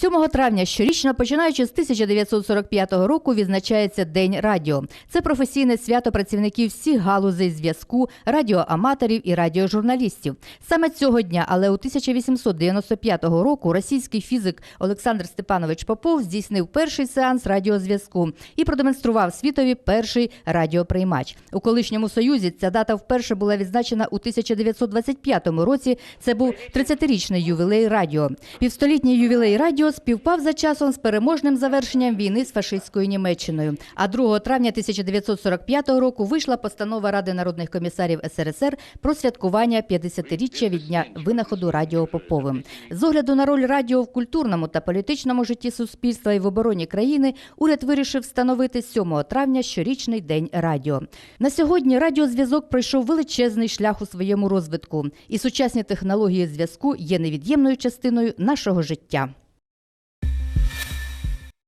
7 травня щорічно, починаючи з 1945 року, відзначається День радіо. Це професійне свято працівників всіх галузей зв'язку, радіоаматорів і радіожурналістів. Саме цього дня, але у 1895 року, російський фізик Олександр Степанович Попов здійснив перший сеанс радіозв'язку і продемонстрував світові перший радіоприймач. У колишньому союзі ця дата вперше була відзначена у 1925 році. Це був 30-річний ювілей радіо. Півстолітній ювілей радіо співпав за часом з переможним завершенням війни з фашистською Німеччиною. А 2 травня 1945 року вийшла постанова Ради народних комісарів СРСР про святкування 50-річчя від дня винаходу радіо Поповим. З огляду на роль радіо в культурному та політичному житті суспільства і в обороні країни уряд вирішив встановити 7 травня щорічний день радіо. На сьогодні радіозв'язок пройшов величезний шлях у своєму розвитку, і сучасні технології зв'язку є невід'ємною частиною нашого життя.